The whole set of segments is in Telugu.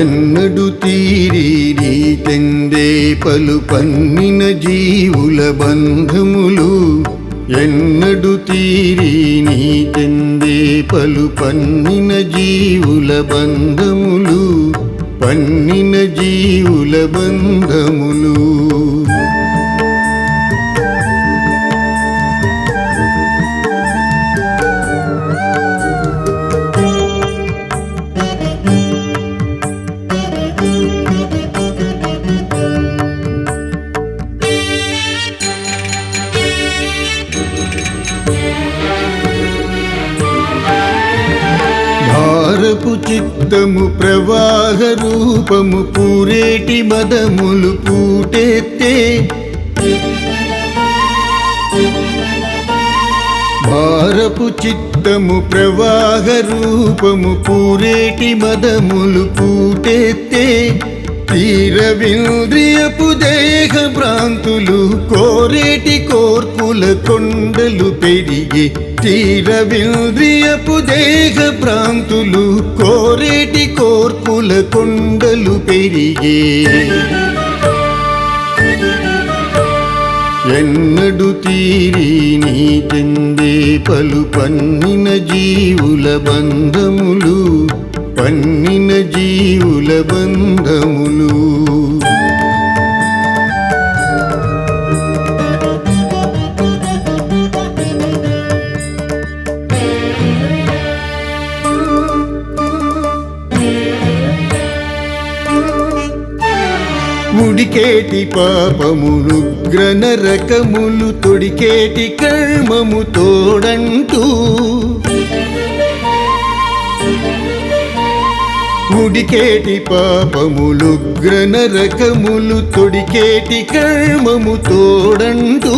ఎన్నడు తీరి నీ తెందే పలు పన్నిన జీవుల బంధములు. ఎన్నడు తీరి నీ తెందే పలు పన్నిన జీవుల బంధములు. పన్నిన జీవుల బంధములు. భారపు చిత్తము ప్రవాహ రూపము పూరేటి మదములు పూటెత్తే భారపు చిత్తము ప్రవాహ రూపము పూరేటి మదములు పూటెత్తే తీరవింద్రియపు దేహ భ్రాంతులు కోరేటి కోర్పుల కొండలు పెరిగి తీరవింద్రియపు దేహ ప్రాంతులు కోరేటి కోర్పుల కొండలు పెరిగే. ఎన్నడు తీరి నీ చెందే పలు పన్నిన జీవుల బంధములు పన్నిన జీవుల బంధములు. ఉడికేటి పాపములు గ్రనరకములు తొడికేటి కర్మము తోడంటూ. ఉడికేటి పాపములు గ్రనరకములు తొడికేటి కర్మము తోడంటూ.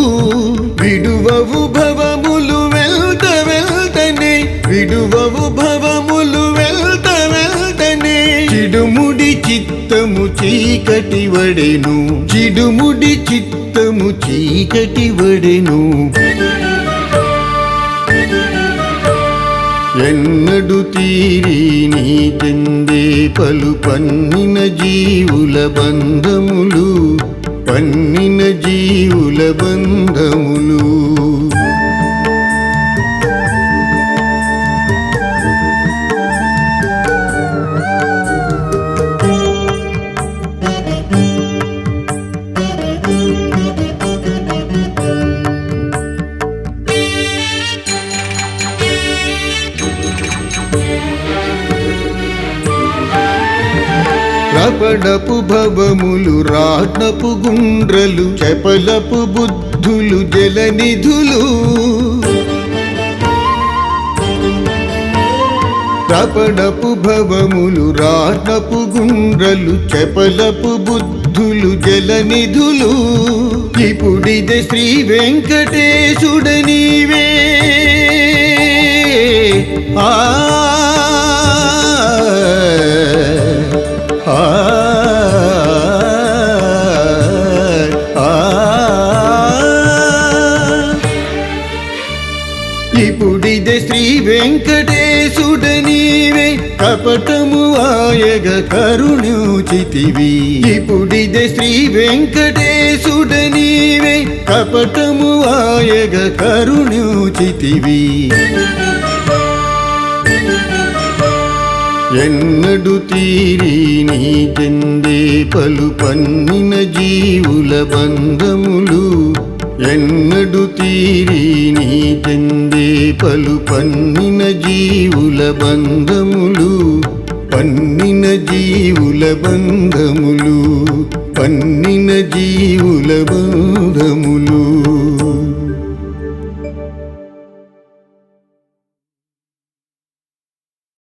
విడువవు భవములు వెళ్త వెళ్తనే విడువవు భవములు వెళ్త వెళ్తనే చిడు చిడుముడి చిత్తము చీకటి వడెను. చిడుముడి చిత్తము చీకటి వడెను. ఎన్నడు తీరి నీ చెందే పలు పన్నిన జీవుల బంధములు పన్నిన జీవుల బంధములు. రపడపు భవములు రాట్నపు గుండ్రలు చెపలపు బుద్ధులు జలనిధులు. రపడపు భవములు రాట్నపు గుండ్రలు చెపలపు బుద్ధులు జలనిధులు. ఇప్పుడిదే శ్రీ వెంకటేశుడనీవే వెంకటేశుడ నీవే కపటము ఆయగ కరుణ్యోచితివి ఇప్పుడిదే శ్రీ వెంకటేశుడ నీవే కపటము ఆయగ కరుణ్యోచితివి ఎన్నడు తీరి నీ చెందే పలు పన్నిన జీవుల బంధములు ఎన్నడు తీరి నీ తెందే పలు పన్నిన జీవుల బంధములు పన్నిన జీవుల బంధములు పన్నిన జీవుల బంధములు.